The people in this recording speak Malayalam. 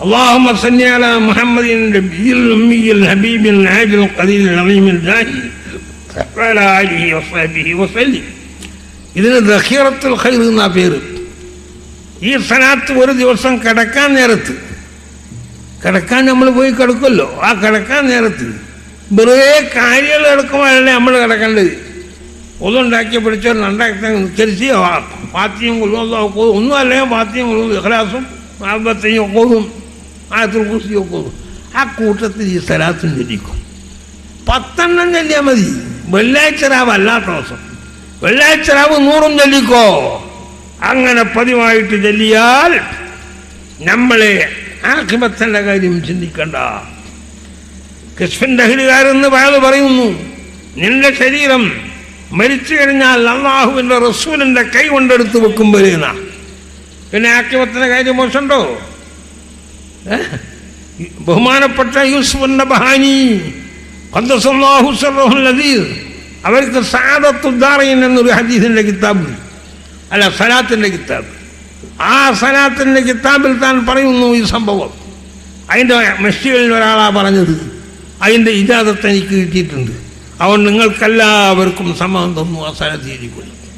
اللهم صل على محمد النبي الأمي الحبيب العاجل القليل العظيم الداعي وعلى آله وصحبه وسلم ഇതിന് ദഹീറത്തുൽ ഖൈർ എന്നാ പേര് ഈ സനാത്ത് ഒരു ദിവസം കിടക്കാൻ നേരത്ത് കിടക്കാൻ നമ്മൾ പോയി കിടക്കുമല്ലോ ആ കിടക്കാൻ നേരത്ത് വെറുതെ കാര്യങ്ങൾ കിടക്കുമ്പോഴല്ലേ നമ്മൾ കിടക്കേണ്ടത് ഒന്നുണ്ടാക്കി പിടിച്ചോ രണ്ടാക്കി നിസ്കരിച്ച് പാത്തിയും കൊള്ളും ഒന്നും അല്ലെങ്കിൽ പാത്തിയും കൊള്ളും ഇഖലാസും ആൽബത്തെയും കൊള്ളും ആയത്തിൽ ആ കൂട്ടത്തിൽ ഈ സ്ഥലത്തും ചൊല്ലിക്കും പത്തെണ്ണം ചൊല്ലിയാൽ മതി. വെള്ളിയാഴ്ച രാവ് അല്ലാത്ത ദിവസം. വെള്ളിയാഴ്ച രാവ് നൂറും ചൊല്ലിക്കോ. അങ്ങനെ പതിവായിട്ട് ചൊല്ലിയാൽ നമ്മളെ ആഖിബത്തിന്റെ കാര്യം ചിന്തിക്കണ്ട. കൃഷ്ണൻ ലഹരികാരെന്ന് പയാൾ പറയുന്നു നിന്റെ ശരീരം മരിച്ചു കഴിഞ്ഞാൽ അള്ളാഹുവിന്റെ റസൂലിന്റെ കൈ കൊണ്ടെടുത്ത് വെക്കും വരുന്ന പിന്നെ ആക്കിബത്തിന്റെ കാര്യം മോശമുണ്ടോ? ബഹുമാനപ്പെട്ട അദീസ് അവർക്ക് സാദത്തുദ്ദാറയിൻ എന്നൊരു ഹദീസിന്റെ കിതാബ്. അല്ല സലാത്തിന്റെ കിതാബ്. ആ സലാത്തിന്റെ കിതാബിൽ താൻ പറയുന്നു ഈ സംഭവം. അതിന്റെ മെസ്സികളിൽ ഒരാളാ പറഞ്ഞത് അതിന്റെ ഇജാദത്ത് എനിക്ക് കിട്ടിയിട്ടുണ്ട്. അവൻ നിങ്ങൾക്കെല്ലാവർക്കും സമ്മതം തന്നു ആ സ്ഥലത്ത്